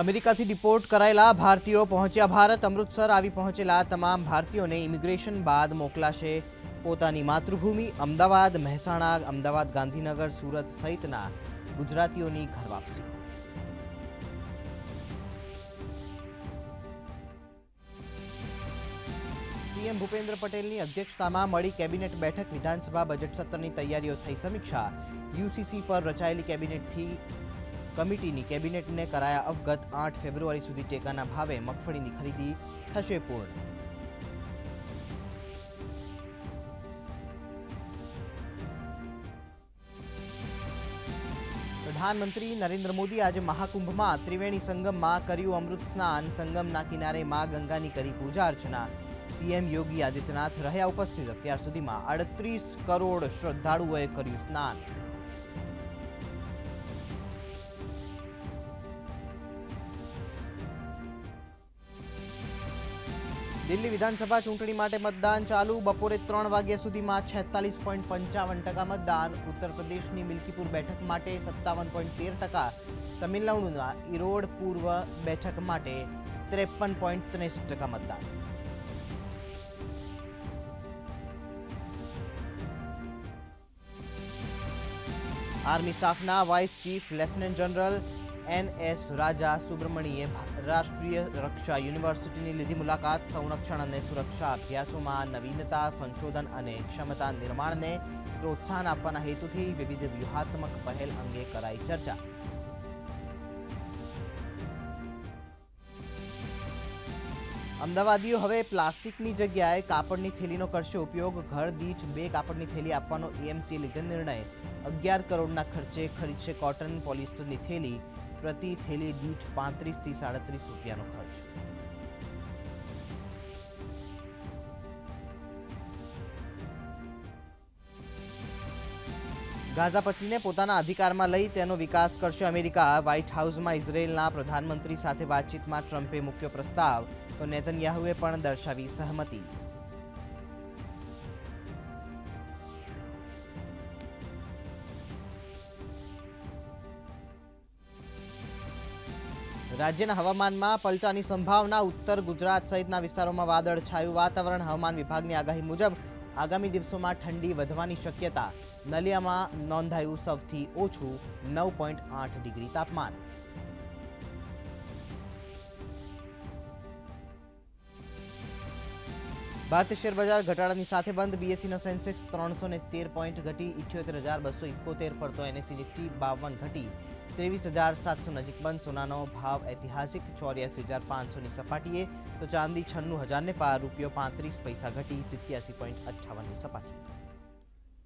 અમેરિકાથી ડિપોર્ટ કરાયેલા ભારતીયો પહોંચ્યા. ભારત અમૃતસર આવી પહોંચેલા તમામ ભારતીયોને ઇમિગ્રેશન બાદ મોકલાશે પોતાની માતૃભૂમિ. અમદાવાદ, મહેસાણા, અમદાવાદ, ગાંધીનગર, સુરત સહિતના ગુજરાતીઓની ઘર વાપસી. સીએમ ભૂપેન્દ્ર પટેલની અધ્યક્ષતામાં મળી કેબિનેટ બેઠક. વિધાનસભા બજેટ સત્રની તૈયારીઓ થઈ. સમીક્ષા યુસીસી પર રચાયેલી કેબિનેટથી કમિટીની કેબિનેટને કરાયા અવગત આઠ ફેબ્રુઆરી સુધી ટેકાના ભાવે મગફળીની ખરીદી થશે પૂર્ણ. પ્રધાનમંત્રી નરેન્દ્ર મોદી આજે મહાકુંભમાં ત્રિવેણી સંગમમાં કર્યું અમૃત સ્નાન. સંગમના કિનારે મા ગંગાની કરી પૂજા અર્ચના. સીએમ યોગી આદિત્યનાથ રહ્યા ઉપસ્થિત. અત્યાર સુધીમાં અડત્રીસ કરોડ શ્રદ્ધાળુઓએ કર્યું સ્નાન. દિલ્હી વિધાનસભા ચૂંટણી માટે મતદાન ચાલુ. બપોરે ત્રણ વાગ્યા સુધીમાં છેતાલીસ પોઈન્ટ પંચાવન ટકા મતદાન. ઉત્તર પ્રદેશની મિલ્કીપુર બેઠક માટે સત્તાવન પોઈન્ટ તેર ટકા. તમિલનાડુના ઈરોડ પૂર્વ બેઠક માટે ત્રેપન પોઈન્ટ ત્રીસ ટકા મતદાન. આર્મી સ્ટાફના vice chief lieutenant general N S Raja સુબ્રમણીએ રાષ્ટ્રીય રક્ષા યુનિવર્સિટીની લીધી મુલાકાત, સંરક્ષણ અને સુરક્ષા અભ્યાસોમાં નવીનતા, સંશોધન અને ક્ષમતા નિર્માણને પ્રોત્સાહન આપવાના હેતુથી વિવિધ વ્યૂહાત્મક પહેલ અંગે કરાઈ ચર્ચા. અમદાવાદીઓ હવે પ્લાસ્ટિકની જગ્યાએ કાપડની થેલીનો કરશે ઉપયોગ. ઘર દીઠ બે કાપડની થેલી આપવાનો એએમસીએ લીધો નિર્ણય. અગિયાર કરોડના ખર્ચે ખરીદશે કોટન પોલિસ્ટરની થેલી. પ્રતિ થેલી દીઠ પાંત્રીસથી સાડત્રીસ રૂપિયાનો ખર્ચ. ગાઝા પટ્ટીને પોતાના અધિકારમાં લઈ તેનો વિકાસ કરશે અમેરિકા. વ્હાઇટ હાઉસમાં ઇઝરાયેલના પ્રધાનમંત્રી સાથે વાતચીતમાં ટ્રમ્પે મૂક્યો પ્રસ્તાવ, તો નેતન્યાહુએ પણ દર્શાવી સહમતિ. રાજ્યના હવામાનમાં પલટાની સંભાવના, ઉત્તર ગુજરાત સહિતના વિસ્તારોમાં વાદળ છાયું વાતાવરણ, હવામાન વિભાગની આગાહી મુજબ આગામી દિવસોમાં ઠંડી વધવાની શક્યતા. નલિયામાં નોંધાયું સૌથી ઓછું નવ પોઈન્ટ આઠ ડિગ્રી તાપમાન. ભારતીય શેર બજાર ઘટાડાની સાથે બંધ. બીએસસીનો સેન્સેક્સ ત્રણસો તેર પોઈન્ટ ઘટી. ઇઠ્યોતેર હજાર બસો ઇકોતેર પર તો એનએસસી નિફ્ટી બાવન ઘટી. ત્રેવીસ હજાર સાતસો નજીક બંધ. સોનાનો ભાવ ઐતિહાસિક ચોર્યાસી હજાર પાંચસોની સપાટીએ તો ચાંદી છન્નું હજારને પાર રૂપિયો પાંત્રીસ પૈસા ઘટી સિત્યાસી પોઈન્ટ અઠ્ઠાવનની સપાટી.